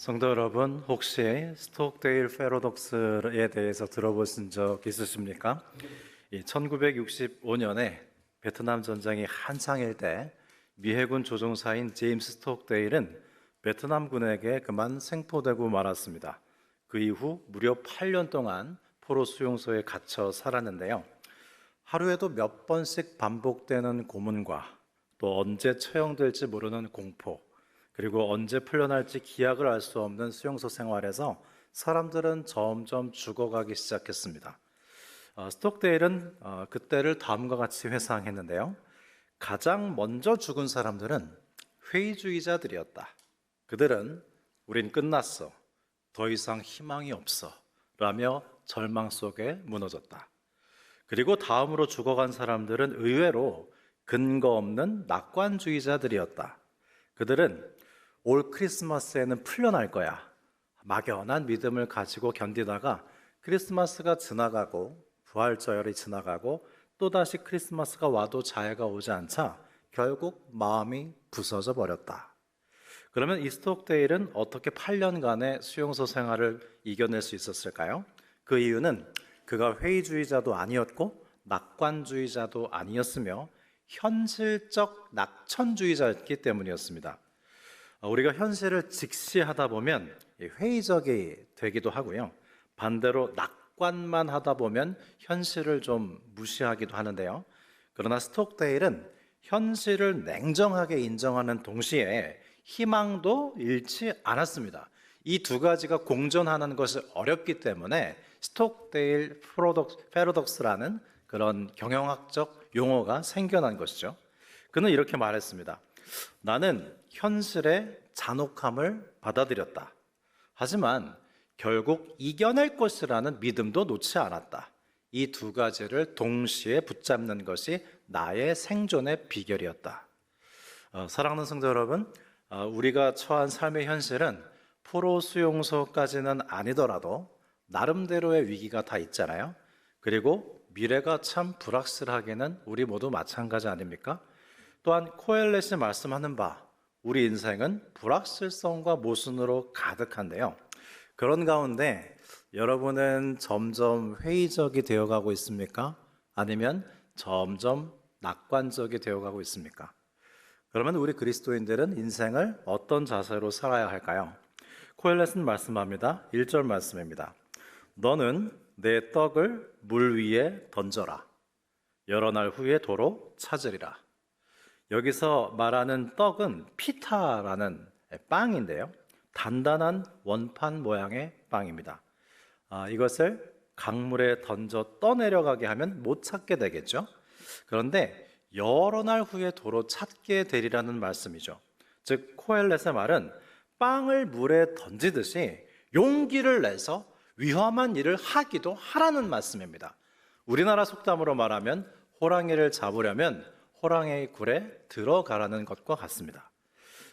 성도 여러분, 혹시 스톡데일 패러독스에 대해서 들어보신 적 있으십니까? 1965년에 베트남 전쟁이 한창일 때 미해군 조종사인 제임스 스톡데일은 베트남군에게 그만 생포되고 말았습니다. 그 이후 무려 8년 동안 포로 수용소에 갇혀 살았는데요. 하루에도 몇 번씩 반복되는 고문과 또 언제 처형될지 모르는 공포, 그리고 언제 풀려날지 기약을 알 수 없는 수용소 생활에서 사람들은 점점 죽어가기 시작했습니다. 어, 스톡데일은 어, 그때를 다음과 같이 회상했는데요. 가장 먼저 죽은 사람들은 회의주의자들이었다. 그들은 우린 끝났어. 더 이상 희망이 없어. 라며 절망 속에 무너졌다. 그리고 다음으로 죽어간 사람들은 의외로 근거 없는 낙관주의자들이었다. 그들은 올 크리스마스에는 풀려날 거야. 막연한 믿음을 가지고 견디다가 크리스마스가 지나가고 부활절이 지나가고 또다시 크리스마스가 와도 자해가 오지 않자 결국 마음이 부서져 버렸다. 그러면 이스톡데일은 어떻게 8년간의 수용소 생활을 이겨낼 수 있었을까요? 그 이유는 그가 회의주의자도 아니었고 낙관주의자도 아니었으며 현실적 낙천주의자였기 때문이었습니다. 어, 우리가 현실을 직시하다 보면 회의적이 되기도 하고요. 반대로 낙관만 하다 보면 현실을 좀 무시하기도 하는데요. 그러나 스톡데일은 현실을 냉정하게 인정하는 동시에 희망도 잃지 않았습니다. 이 두 가지가 공존하는 것이 어렵기 때문에 스톡데일 패러독스라는 그런 경영학적 용어가 생겨난 것이죠. 그는 이렇게 말했습니다. 나는 현실의 잔혹함을 받아들였다. 하지만 결국 이겨낼 것이라는 믿음도 놓지 않았다. 이 두 가지를 동시에 붙잡는 것이 나의 생존의 비결이었다. 어, 사랑하는 성도 여러분, 어, 우리가 처한 삶의 현실은 포로 수용소까지는 아니더라도 나름대로의 위기가 다 있잖아요. 그리고 미래가 참 불확실하게는 우리 모두 마찬가지 아닙니까? 또한 코엘렛이 말씀하는 바 우리 인생은 불확실성과 모순으로 가득한데요. 그런 가운데 여러분은 점점 회의적이 되어가고 있습니까? 아니면 점점 낙관적이 되어가고 있습니까? 그러면 우리 그리스도인들은 인생을 어떤 자세로 살아야 할까요? 코엘렛은 말씀합니다. 1절 말씀입니다. 너는 내 떡을 물 위에 던져라. 여러 날 후에 도로 찾으리라. 여기서 말하는 떡은 피타라는 빵인데요. 단단한 원판 모양의 빵입니다. 아, 이것을 강물에 던져 떠내려가게 하면 못 찾게 되겠죠. 그런데 여러 날 후에 도로 찾게 되리라는 말씀이죠. 즉 코엘렛의 말은 빵을 물에 던지듯이 용기를 내서 위험한 일을 하기도 하라는 말씀입니다. 우리나라 속담으로 말하면 호랑이를 잡으려면 호랑이 굴에 들어가라는 것과 같습니다.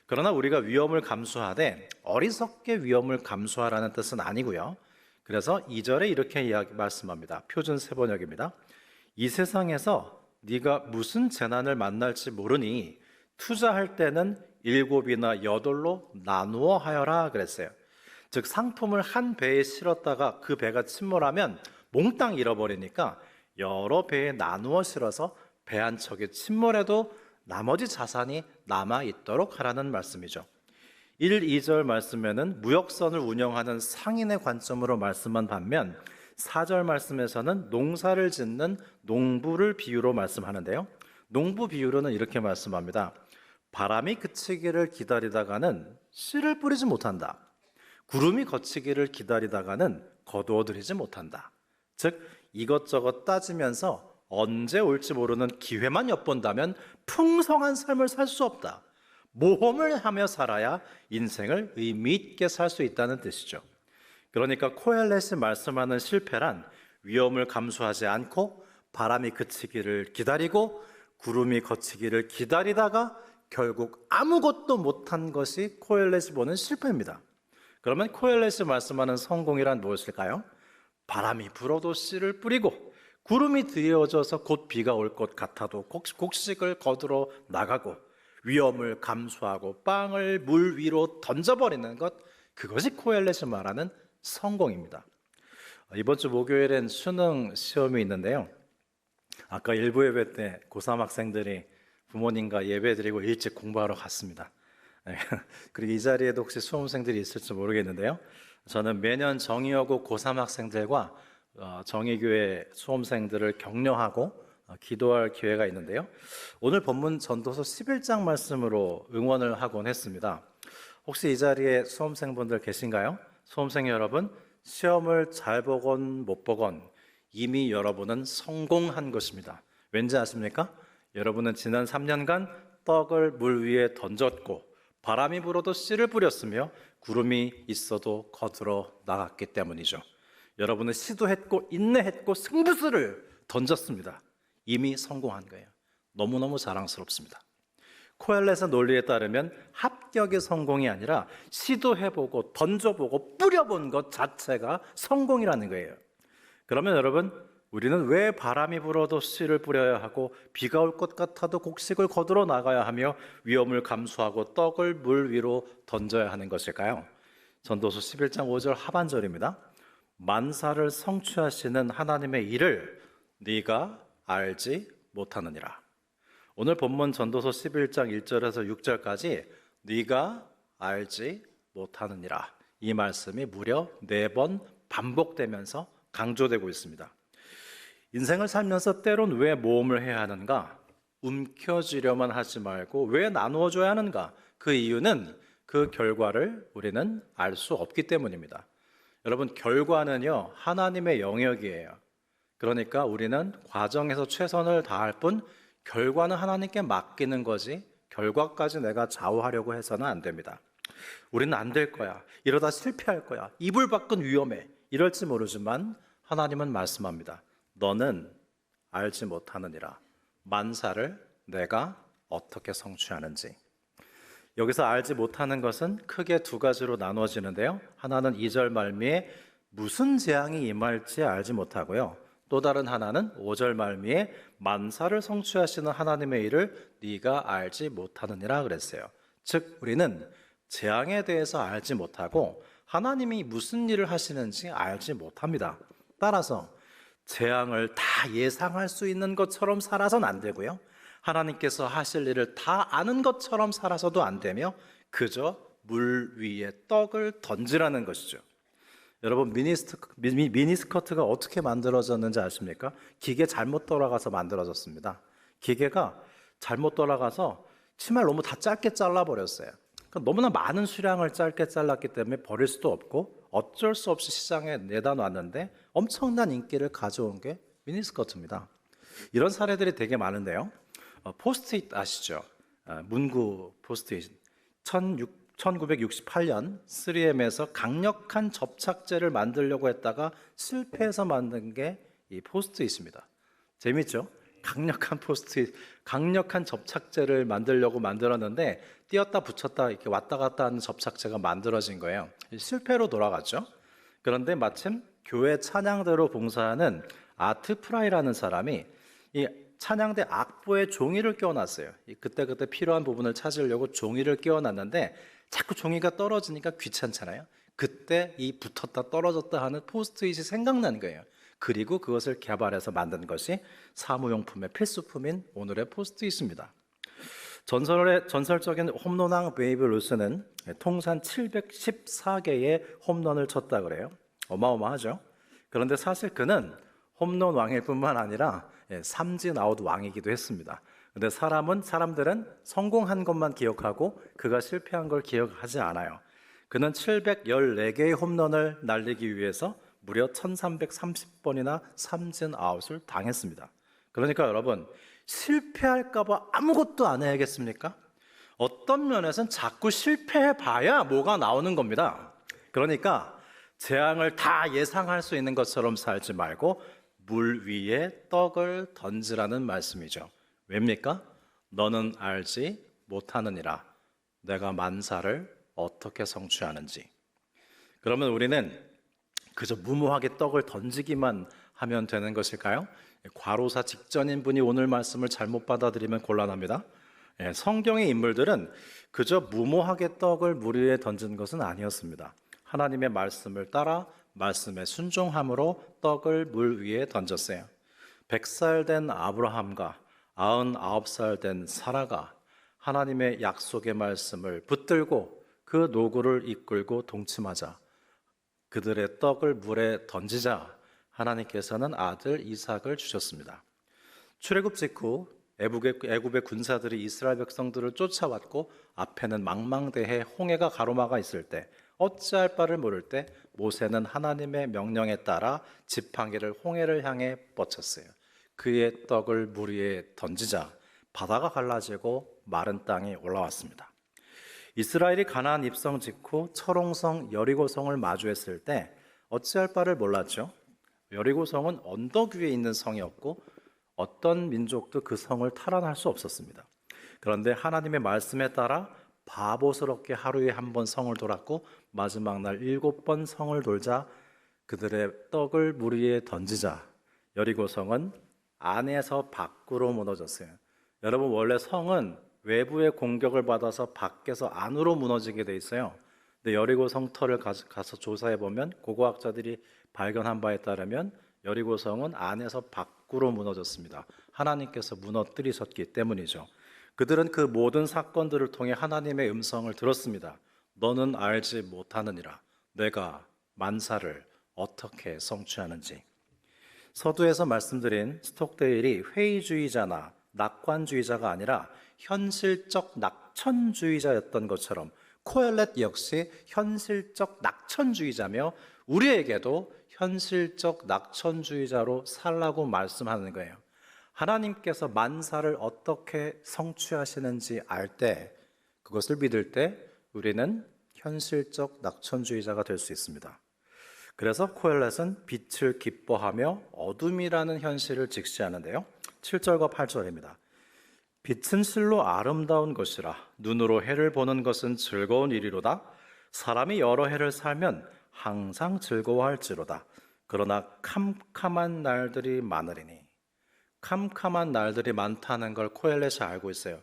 그러나 우리가 위험을 감수하되 어리석게 위험을 감수하라는 뜻은 아니고요. 그래서 2절에 이렇게 이야기 말씀합니다. 표준 세번역입니다. 이 세상에서 네가 무슨 재난을 만날지 모르니 투자할 때는 일곱이나 여덟로 나누어 하여라 그랬어요. 즉 상품을 한 배에 실었다가 그 배가 침몰하면 몽땅 잃어버리니까 여러 배에 나누어 실어서 배 한 척이 침몰해도 나머지 자산이 남아 있도록 하라는 말씀이죠. 1, 2절 말씀에는 무역선을 운영하는 상인의 관점으로 말씀한 반면 4절 말씀에서는 농사를 짓는 농부를 비유로 말씀하는데요. 농부 비유로는 이렇게 말씀합니다. 바람이 그치기를 기다리다가는 씨를 뿌리지 못한다. 구름이 거치기를 기다리다가는 거두어들이지 못한다. 즉 이것저것 따지면서 언제 올지 모르는 기회만 엿본다면 풍성한 삶을 살 수 없다. 모험을 하며 살아야 인생을 의미 있게 살 수 있다는 뜻이죠. 그러니까 코엘렛이 말씀하는 실패란 위험을 감수하지 않고 바람이 그치기를 기다리고 구름이 거치기를 기다리다가 결국 아무것도 못한 것이 코엘렛이 보는 실패입니다. 그러면 코엘렛이 말씀하는 성공이란 무엇일까요? 바람이 불어도 씨를 뿌리고 구름이 드리워져서 곧 비가 올 것 같아도 곡식을 거두러 나가고 위험을 감수하고 빵을 물 위로 던져버리는 것 그것이 코엘렛이 말하는 성공입니다. 이번 주 목요일엔 수능 시험이 있는데요. 아까 일부 예배 때 고3 학생들이 부모님과 예배 드리고 일찍 공부하러 갔습니다. 네. 그리고 이 자리에도 혹시 수험생들이 있을지 모르겠는데요. 저는 매년 정의여고 고3 학생들과 어, 정의교회 수험생들을 격려하고 어, 기도할 기회가 있는데요. 오늘 본문 전도서 11장 말씀으로 응원을 하곤 했습니다. 혹시 이 자리에 수험생분들 계신가요? 수험생 여러분, 시험을 잘 보건 못 보건 이미 여러분은 성공한 것입니다. 왠지 아십니까? 여러분은 지난 3년간 떡을 물 위에 던졌고 바람이 불어도 씨를 뿌렸으며 구름이 있어도 거들어 나갔기 때문이죠. 여러분은 시도했고 인내했고 승부수를 던졌습니다. 이미 성공한 거예요. 너무너무 자랑스럽습니다. 코엘렛의 논리에 따르면 합격이 성공이 아니라 시도해보고 던져보고 뿌려본 것 자체가 성공이라는 거예요. 그러면 여러분, 우리는 왜 바람이 불어도 씨를 뿌려야 하고 비가 올 것 같아도 곡식을 거들어 나가야 하며 위험을 감수하고 떡을 물 위로 던져야 하는 것일까요? 전도서 11장 5절 하반절입니다. 만사를 성취하시는 하나님의 일을 네가 알지 못하느니라. 오늘 본문 전도서 11장 1절에서 6절까지 네가 알지 못하느니라. 이 말씀이 무려 네 번 반복되면서 강조되고 있습니다. 인생을 살면서 때론 왜 모험을 해야 하는가? 움켜쥐려만 하지 말고 왜 나누어 줘야 하는가? 그 이유는 그 결과를 우리는 알 수 없기 때문입니다. 여러분, 결과는요, 하나님의 영역이에요. 그러니까 우리는 과정에서 최선을 다할 뿐 결과는 하나님께 맡기는 거지 결과까지 내가 좌우하려고 해서는 안 됩니다. 우리는 안 될 거야. 이러다 실패할 거야. 이불 밖은 위험해. 이럴지 모르지만 하나님은 말씀합니다. 너는 알지 못하느니라. 만사를 내가 어떻게 성취하는지. 여기서 알지 못하는 것은 크게 두 가지로 나누어지는데요. 하나는 2절 말미에 무슨 재앙이 임할지 알지 못하고요. 또 다른 하나는 5절 말미에 만사를 성취하시는 하나님의 일을 네가 알지 못하느니라 그랬어요. 즉 우리는 재앙에 대해서 알지 못하고 하나님이 무슨 일을 하시는지 알지 못합니다. 따라서 재앙을 다 예상할 수 있는 것처럼 살아서는 안 되고요. 하나님께서 하실 일을 다 아는 것처럼 살아서도 안 되며 그저 물 위에 떡을 던지라는 것이죠. 여러분 미니스트, 미니, 미니스커트가 어떻게 만들어졌는지 아십니까? 기계 잘못 돌아가서 만들어졌습니다. 기계가 잘못 돌아가서 치마를 너무 다 짧게 잘라버렸어요. 그러니까 너무나 많은 수량을 짧게 잘랐기 때문에 버릴 수도 없고 어쩔 수 없이 시장에 내다 놨는데 엄청난 인기를 가져온 게 미니스커트입니다. 이런 사례들이 되게 많은데요. 어, 포스트잇 아시죠? 어, 문구 포스트잇. 16, 1968년 3M에서 강력한 접착제를 만들려고 했다가 실패해서 만든 게 이 포스트잇입니다. 재밌죠? 강력한 포스트잇, 강력한 접착제를 만들려고 만들었는데 띄었다 붙였다 이렇게 왔다 갔다 하는 접착제가 만들어진 거예요. 실패로 돌아갔죠. 그런데 마침 교회 찬양대로 봉사하는 아트 프라이라는 사람이 이 찬양대 악보에 종이를 끼워놨어요. 그때 그때 필요한 부분을 찾으려고 종이를 끼워놨는데 자꾸 종이가 떨어지니까 귀찮잖아요. 그때 이 붙었다 떨어졌다 하는 포스트잇이 생각나는 거예요. 그리고 그것을 개발해서 만든 것이 사무용품의 필수품인 오늘의 포스트잇입니다. 전설의 전설적인 홈런왕 베이브 루스는 통산 714개의 홈런을 쳤다 그래요. 어마어마하죠. 그런데 사실 그는 홈런 왕일 뿐만 아니라 예, 삼진 아웃 왕이기도 했습니다. 근데 사람은 사람들은 성공한 것만 기억하고 그가 실패한 걸 기억하지 않아요. 그는 714개의 홈런을 날리기 위해서 무려 1330번이나 삼진 아웃을 당했습니다. 그러니까 여러분 실패할까봐 아무것도 안 해야겠습니까? 어떤 면에서는 자꾸 실패해 봐야 뭐가 나오는 겁니다. 그러니까 재앙을 다 예상할 수 있는 것처럼 살지 말고 물 위에 떡을 던지라는 말씀이죠. 왜입니까? 너는 알지 못하느니라. 내가 만사를 어떻게 성취하는지. 그러면 우리는 그저 무모하게 떡을 던지기만 하면 되는 것일까요? 과로사 직전인 분이 오늘 말씀을 잘못 받아들이면 곤란합니다. 예, 성경의 인물들은 그저 무모하게 떡을 물 위에 던진 것은 아니었습니다. 하나님의 말씀을 따라 말씀에 순종함으로 떡을 물 위에 던졌어요. 100살 된 아브라함과 99살 된 사라가 하나님의 약속의 말씀을 붙들고 그 노구를 이끌고 동침하자 그들의 떡을 물에 던지자 하나님께서는 아들 이삭을 주셨습니다. 출애굽 직후 애굽의 군사들이 이스라엘 백성들을 쫓아왔고 앞에는 망망대해 홍해가 가로막아 있을 때 어찌할 바를 모를 때 모세는 하나님의 명령에 따라 지팡이를 홍해를 향해 뻗쳤어요. 그의 떡을 물 위에 던지자 바다가 갈라지고 마른 땅이 올라왔습니다. 이스라엘이 가나안 입성 직후 철옹성 여리고성을 마주했을 때 어찌할 바를 몰랐죠. 여리고성은 언덕 위에 있는 성이었고 어떤 민족도 그 성을 탈환할 수 없었습니다. 그런데 하나님의 말씀에 따라 바보스럽게 하루에 한 번 성을 돌았고 마지막 날 일곱 번 성을 돌자 그들의 떡을 물 위에 던지자 여리고 성은 안에서 밖으로 무너졌어요. 여러분 원래 성은 외부의 공격을 받아서 밖에서 안으로 무너지게 돼 있어요. 근데 여리고 성터를 가- 가서 조사해 보면 고고학자들이 발견한 바에 따르면 여리고 성은 안에서 밖으로 무너졌습니다. 하나님께서 무너뜨리셨기 때문이죠. 그들은 그 모든 사건들을 통해 하나님의 음성을 들었습니다. 너는 알지 못하느니라. 내가 만사를 어떻게 성취하는지. 서두에서 말씀드린 스톡데일이 회의주의자나 낙관주의자가 아니라 현실적 낙천주의자였던 것처럼 코엘렛 역시 현실적 낙천주의자며 우리에게도 현실적 낙천주의자로 살라고 말씀하는 거예요. 하나님께서 만사를 어떻게 성취하시는지 알 때, 그것을 믿을 때 우리는 현실적 낙천주의자가 될 수 있습니다. 그래서 코엘렛은 빛을 기뻐하며 어둠이라는 현실을 직시하는데요. 7절과 8절입니다. 빛은 실로 아름다운 것이라 눈으로 해를 보는 것은 즐거운 일이로다. 사람이 여러 해를 살면 항상 즐거워할지로다. 그러나 캄캄한 날들이 많으리니 캄캄한 날들이 많다는 걸 코엘렛이 알고 있어요.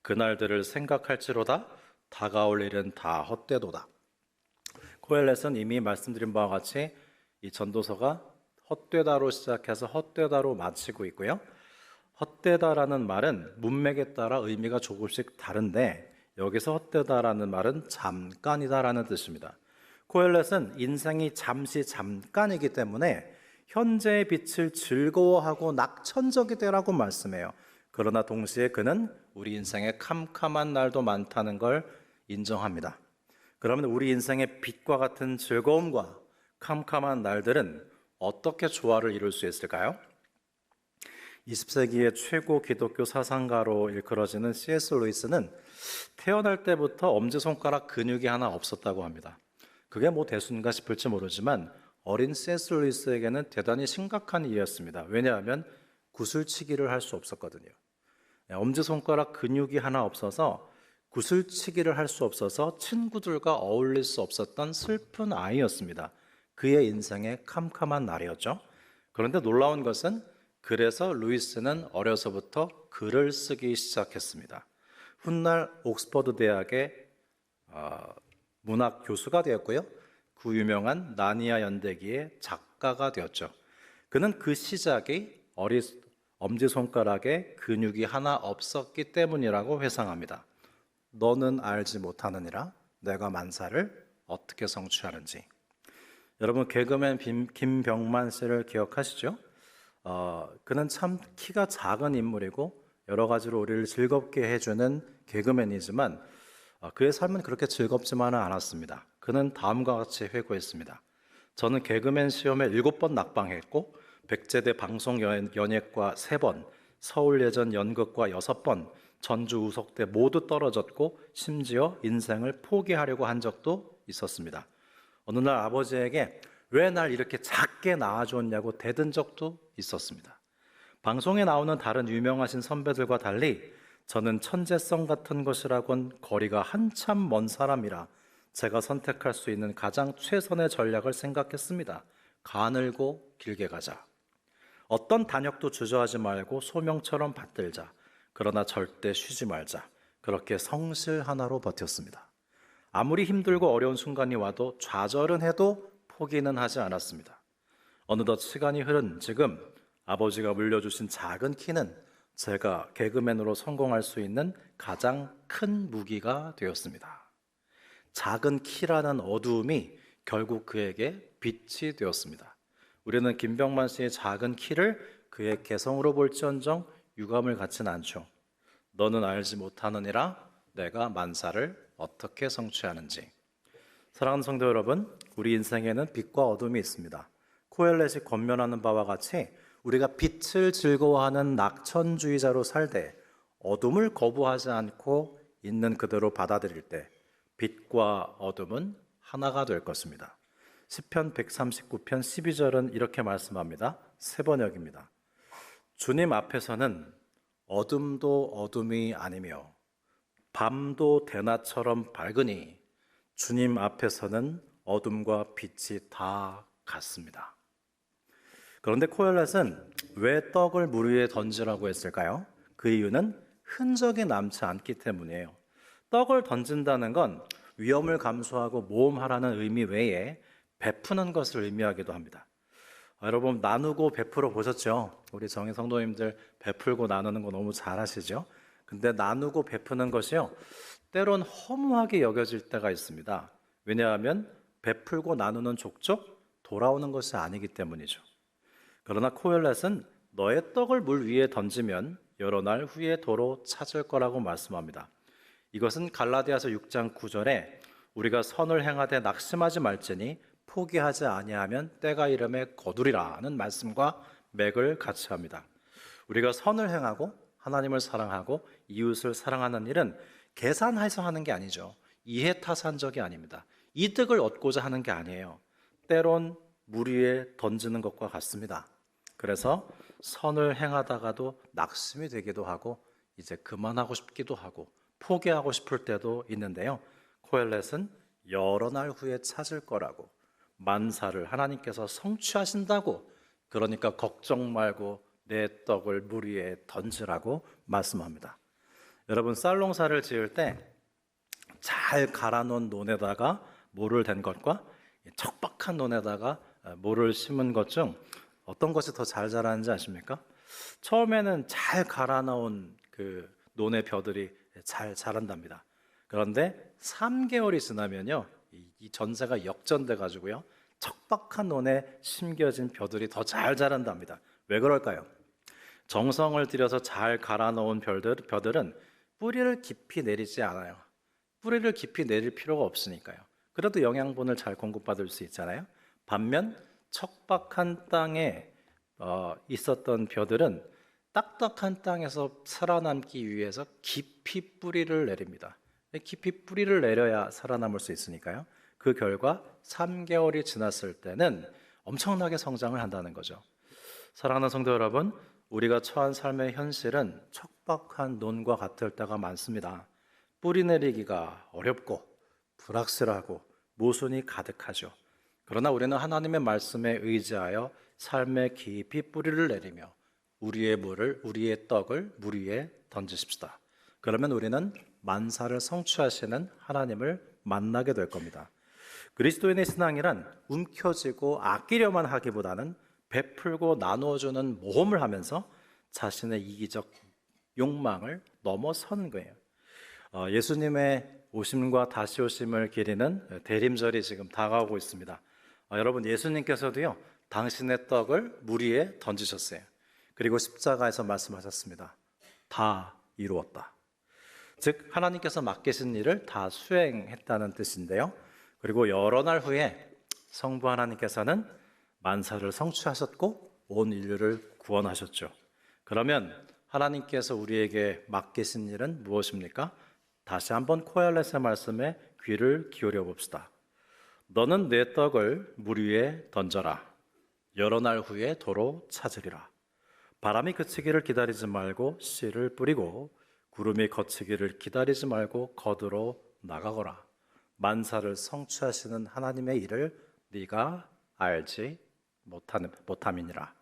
그 날들을 생각할지로다 다가올 일은 다 헛되도다. 코엘렛은 이미 말씀드린 바와 같이 이 전도서가 헛되다로 시작해서 헛되다로 마치고 있고요. 헛되다라는 말은 문맥에 따라 의미가 조금씩 다른데 여기서 헛되다라는 말은 잠깐이다라는 뜻입니다. 코엘렛은 인생이 잠시 잠깐이기 때문에 현재의 빛을 즐거워하고 낙천적이 되라고 말씀해요. 그러나 동시에 그는 우리 인생에 캄캄한 날도 많다는 걸 인정합니다. 그러면 우리 인생의 빛과 같은 즐거움과 캄캄한 날들은 어떻게 조화를 이룰 수 있을까요? 20세기의 최고 기독교 사상가로 일컬어지는 C.S. 루이스는 태어날 때부터 엄지손가락 근육이 하나 없었다고 합니다. 그게 뭐 대수인가 싶을지 모르지만 어린 C.S. 루이스에게는 대단히 심각한 일이었습니다. 왜냐하면 구슬치기를 할 수 없었거든요. 네, 엄지손가락 근육이 하나 없어서 구슬치기를 할 수 없어서 친구들과 어울릴 수 없었던 슬픈 아이였습니다. 그의 인생의 캄캄한 날이었죠. 그런데 놀라운 것은 그래서 루이스는 어려서부터 글을 쓰기 시작했습니다. 훗날 옥스퍼드 대학의 어, 문학 교수가 되었고요. 그 유명한 나니아 연대기의 작가가 되었죠. 그는 그 시작이 어리 엄지손가락에 근육이 하나 없었기 때문이라고 회상합니다. 너는 알지 못하느니라 내가 만사를 어떻게 성취하는지. 여러분 개그맨 김- 김병만 씨를 기억하시죠? 어, 그는 참 키가 작은 인물이고 여러 가지로 우리를 즐겁게 해주는 개그맨이지만 어, 그의 삶은 그렇게 즐겁지만은 않았습니다. 그는 다음과 같이 회고했습니다. 저는 개그맨 시험에 일곱 번 낙방했고 백제대 방송 연예과 세 번, 서울 예전 연극과 여섯 번, 전주 우석대 모두 떨어졌고 심지어 인생을 포기하려고 한 적도 있었습니다. 어느 날 아버지에게 왜 날 이렇게 작게 낳아줬냐고 대든 적도 있었습니다. 방송에 나오는 다른 유명하신 선배들과 달리 저는 천재성 같은 것이라곤 거리가 한참 먼 사람이라 제가 선택할 수 있는 가장 최선의 전략을 생각했습니다. 가늘고 길게 가자. 어떤 단역도 주저하지 말고 소명처럼 받들자. 그러나 절대 쉬지 말자. 그렇게 성실 하나로 버텼습니다. 아무리 힘들고 어려운 순간이 와도 좌절은 해도 포기는 하지 않았습니다. 어느덧 시간이 흐른 지금 아버지가 물려주신 작은 키는 제가 개그맨으로 성공할 수 있는 가장 큰 무기가 되었습니다. 작은 키라는 어두움이 결국 그에게 빛이 되었습니다. 우리는 김병만 씨의 작은 키를 그의 개성으로 볼지언정 유감을 갖진 않죠. 너는 알지 못하느니라 내가 만사를 어떻게 성취하는지. 사랑하는 성도 여러분, 우리 인생에는 빛과 어둠이 있습니다. 코엘렛이 권면하는 바와 같이 우리가 빛을 즐거워하는 낙천주의자로 살되 어둠을 거부하지 않고 있는 그대로 받아들일 때 빛과 어둠은 하나가 될 것입니다. 시편 139편 12절은 이렇게 말씀합니다. 세 번역입니다. 주님 앞에서는 어둠도 어둠이 아니며 밤도 대낮처럼 밝으니 주님 앞에서는 어둠과 빛이 다 같습니다. 그런데 코엘렛은 왜 떡을 물 위에 던지라고 했을까요? 그 이유는 흔적이 남지 않기 때문이에요. 떡을 던진다는 건 위험을 감수하고 모험하라는 의미 외에 베푸는 것을 의미하기도 합니다. 아, 여러분 나누고 베풀어 보셨죠? 우리 정의 성도님들 베풀고 나누는 거 너무 잘하시죠? 근데 나누고 베푸는 것이요 때론 허무하게 여겨질 때가 있습니다. 왜냐하면 베풀고 나누는 족족 돌아오는 것이 아니기 때문이죠. 그러나 코엘렛은 너의 떡을 물 위에 던지면 여러 날 후에 도로 찾을 거라고 말씀합니다. 이것은 갈라디아서 6장 9절에 우리가 선을 행하되 낙심하지 말지니 포기하지 아니하면 때가 이름에 거두리라는 말씀과 맥을 같이 합니다. 우리가 선을 행하고 하나님을 사랑하고 이웃을 사랑하는 일은 계산해서 하는 게 아니죠. 이해타산적이 아닙니다. 이득을 얻고자 하는 게 아니에요. 때론 물 위에 던지는 것과 같습니다. 그래서 선을 행하다가도 낙심이 되기도 하고 이제 그만하고 싶기도 하고 포기하고 싶을 때도 있는데요. 코엘렛은 여러 날 후에 찾을 거라고 만사를 하나님께서 성취하신다고 그러니까 걱정 말고 내 떡을 물 위에 던지라고 말씀합니다. 여러분 쌀농사를 지을 때 잘 갈아놓은 논에다가 모를 댄 것과 척박한 논에다가 모를 심은 것 중 어떤 것이 더 잘 자라는지 아십니까? 처음에는 잘 갈아놓은 그 논의 벼들이 잘 자란답니다. 그런데 3개월이 지나면요, 이- 이 전세가 역전돼 가지고요, 척박한 논에 심겨진 벼들이 더 잘 자란답니다. 왜 그럴까요? 정성을 들여서 잘 갈아놓은 벼들, 벼들은 뿌리를 깊이 내리지 않아요. 뿌리를 깊이 내릴 필요가 없으니까요. 그래도 영양분을 잘 공급받을 수 있잖아요. 반면 척박한 땅에 어, 있었던 벼들은 딱딱한 땅에서 살아남기 위해서 깊이 뿌리를 내립니다. 깊이 뿌리를 내려야 살아남을 수 있으니까요. 그 결과 3개월이 지났을 때는 엄청나게 성장을 한다는 거죠. 사랑하는 성도 여러분, 우리가 처한 삶의 현실은 척박한 논과 같을 때가 많습니다. 뿌리 내리기가 어렵고 불확실하고 모순이 가득하죠. 그러나 우리는 하나님의 말씀에 의지하여 삶에 깊이 뿌리를 내리며 우리의 물을 우리의 떡을 물 위에 던지십시다. 그러면 우리는 만사를 성취하시는 하나님을 만나게 될 겁니다. 그리스도인의 신앙이란 움켜쥐고 아끼려만 하기보다는 베풀고 나누어주는 모험을 하면서 자신의 이기적 욕망을 넘어서는 거예요. 어, 예수님의 오심과 다시 오심을 기리는 대림절이 지금 다가오고 있습니다. 어, 여러분 예수님께서도요 당신의 떡을 물 위에 던지셨어요. 그리고 십자가에서 말씀하셨습니다. 다 이루었다. 즉 하나님께서 맡기신 일을 다 수행했다는 뜻인데요. 그리고 여러 날 후에 성부 하나님께서는 만사를 성취하셨고 온 인류를 구원하셨죠. 그러면 하나님께서 우리에게 맡기신 일은 무엇입니까? 다시 한번 코엘렛의 말씀에 귀를 기울여 봅시다. 너는 내 떡을 물 위에 던져라. 여러 날 후에 도로 찾으리라. 바람이 그치기를 기다리지 말고 씨를 뿌리고 구름이 거치기를 기다리지 말고 거두러 나가거라. 만사를 성취하시는 하나님의 일을 네가 알지 못하는 못함이니라.